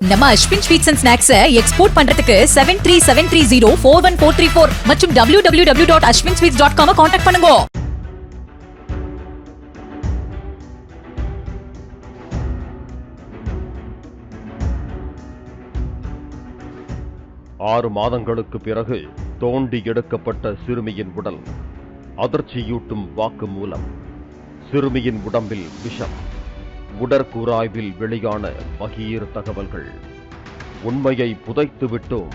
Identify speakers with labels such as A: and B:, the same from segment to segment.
A: நம்ம Ashwin sweets and snacks export பண்றதுக்கு seven three seven three zero four one four three four மற்றும் W W W dot Ashwin sweets dot com contact பண்ணுங்க.
B: ஆறு மாதங்களுக்கு பிறகு தோண்டி எடுக்கப்பட்ட சிறுமியின் உடல் அதிர்ச்சியூட்டும் வாக்கு மூலம். சிறுமியின் உடம்பில் விஷம். உடற்கூராய்வில் வெளியான பகீர் தகவல்கள். உண்மையை புதைத்து விட்டோம்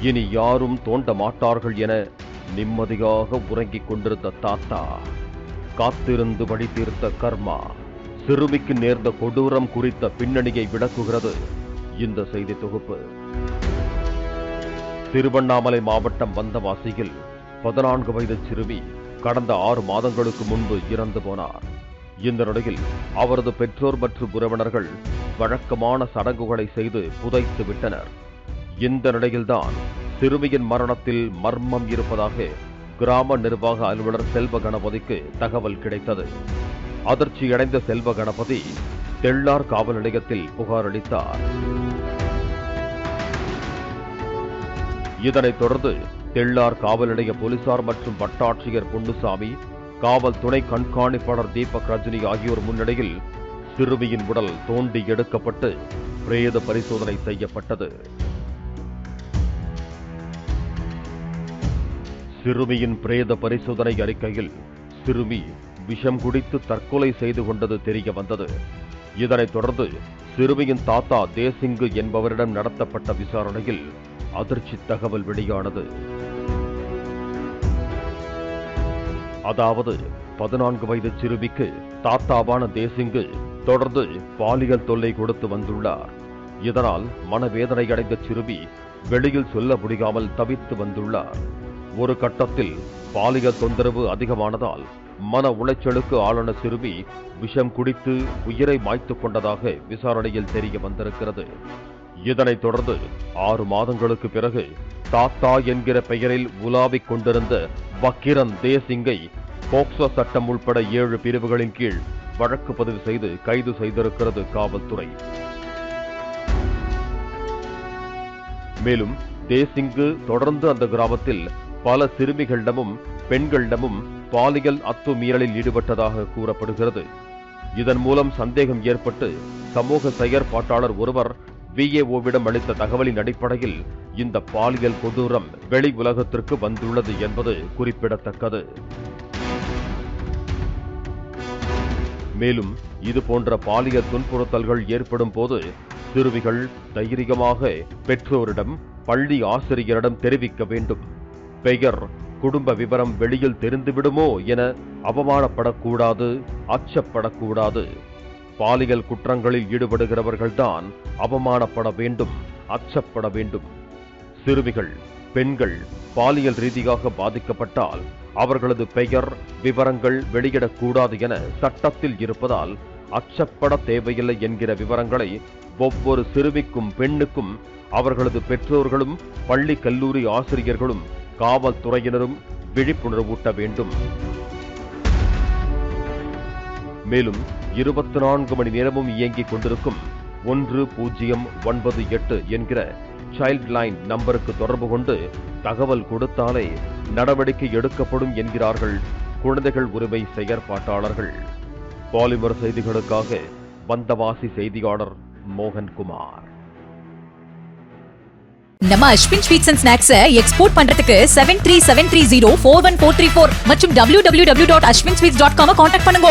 B: இனி யாரும் தோண்ட மாட்டார்கள் என நிம்மதியாக உறங்கிக் கொண்டிருந்த தாத்தா. காத்திருந்து வழி தீர்த்த கர்மா சிறுமிக்கு நேர்ந்த கொடூரம் குறித்த பின்னணியை விளக்குகிறது. இந்த செய்தி தொகுப்பு. திருவண்ணாமலை மாவட்டம் வந்தவாசியில் பதினான்கு வயது சிறுமி கடந்த ஆறு மாதங்களுக்கு முன்பு இறந்து போனார். இந்த நிலையில் அவரது பெற்றோர் மற்றும் உறவினர்கள் வழக்கமான சடங்குகளை செய்து புதைத்து விட்டனர். இந்த நிலையில்தான் சிறுமியின் மரணத்தில் மர்மம் இருப்பதாக கிராம நிர்வாக அலுவலர் செல்வ கணபதிக்கு தகவல் கிடைத்தது. அதிர்ச்சியடைந்த செல்வ கணபதி தெள்ளார் காவல் நிலையத்தில் புகார் அளித்தார். இதனைத் தொடர்ந்து தெள்ளார் காவல் நிலைய போலீசார் மற்றும் வட்டாட்சியர் பொன்னுசாமி காவல் துணை கண்காணிப்பாளர் தீபக் ரஜினி ஆகியோர் முன்னிலையில் சிறுமியின் உடல் தோண்டி எடுக்கப்பட்டு பிரேத பரிசோதனை செய்யப்பட்டது. சிறுமியின் பிரேத பரிசோதனை அறிக்கையில் சிறுமி விஷம் குடித்து தற்கொலை செய்து கொண்டது தெரிய வந்தது. இதனைத் தொடர்ந்து சிறுமியின் தாத்தா தேசிங்கு என்பவரிடம் நடத்தப்பட்ட விசாரணையில் அதிர்ச்சி தகவல் வெளியானது. அதாவது பதினான்கு வயது சிறுமிக்கு தாத்தாவான தேசிங்கு தொடர்ந்து பாலியல் தொல்லை கொடுத்து வந்துள்ளார். இதனால் மனவேதனை அடைந்த சிறுமி வெளியில் சொல்ல முடியாமல் தவித்து வந்துள்ளார். ஒரு கட்டத்தில் பாலியல் தொந்தரவு அதிகமானதால் மன உளைச்சலுக்கு ஆளான சிறுமி விஷம் குடித்து உயிரை மாய்த்துக் கொண்டதாக விசாரணையில் தெரிய வந்திருக்கிறது. இதனைத் தொடர்ந்து ஆறு மாதங்களுக்கு பிறகு தாத்தா என்கிற பெயரில் உலாவிக் கொண்டிருந்த வக்கிரன் தேசிங்கை போக்சோ சட்டம் உள்பட ஏழு பிரிவுகளின் கீழ் வழக்கு பதிவு செய்து கைது செய்திருக்கிறது காவல்துறை. மேலும் தேசிங்கு தொடர்ந்து அந்த கிராமத்தில் பல சிறுமிகளிடமும் பெண்களிடமும் பாலியல் அத்துமீறலில் ஈடுபட்டதாக கூறப்படுகிறது. இதன் மூலம் சந்தேகம் ஏற்பட்டு சமூக செயற்பாட்டாளர் ஒருவர் விஏஓவிடம் அளித்த தகவலின் அடிப்படையில் இந்த பாலியல் கொடூரம் வெளி உலகத்திற்கு வந்துள்ளது என்பது குறிப்பிடத்தக்கது. மேலும் இது போன்ற பாலியல் துன்புறுத்தல்கள் ஏற்படும் போது சிறுவிகள் தைரியமாக பெற்றோரிடம் பள்ளி ஆசிரியரிடம் தெரிவிக்க வேண்டும். பெயர் குடும்ப விவரம் வெளியில் தெரிந்துவிடுமோ என அவமானப்படக்கூடாது அச்சப்படக்கூடாது. பாலியல் குற்றங்களில் ஈடுபடுகிறவர்கள்தான் அவமானப்பட வேண்டும் அச்சப்பட வேண்டும். சிறுமிகள் பெண்கள் பாலியல் ரீதியாக பாதிக்கப்பட்டால் அவர்களது பெயர் விவரங்கள் வெளியிடக்கூடாது என சட்டத்தில் இருப்பதால் அச்சப்பட தேவையில்லை என்கிற விவரங்களை ஒவ்வொரு சிறுமிக்கும் பெண்ணுக்கும் அவர்களது பெற்றோர்களும் பள்ளி கல்லூரி ஆசிரியர்களும் காவல்துறையினரும் விழிப்புணர்வூட்ட வேண்டும். மேலும் இருபத்தி நான்கு மணி நேரமும் இயங்கிக் கொண்டிருக்கும் ஒன்று பூஜ்ஜியம் ஒன்பது எட்டு என்கிற சைல்ட் லைன் நம்பருக்கு தொடர்பு கொண்டு தகவல் கொடுத்தாலே நடவடிக்கை எடுக்கப்படும் என்கிறார்கள் குழந்தைகள் உரிமை செயற்பாட்டாளர்கள். பாலிமர் செய்திகளுக்காக வந்தவாசி செய்தியாளர் மோகன்குமார்.
A: நம்ம Ashwin sweets and snacks export பண்றதுக்கு seven three seven three zero four one four three four மற்றும் W W W dot Ashwin sweets dot com contact பண்ணுங்க.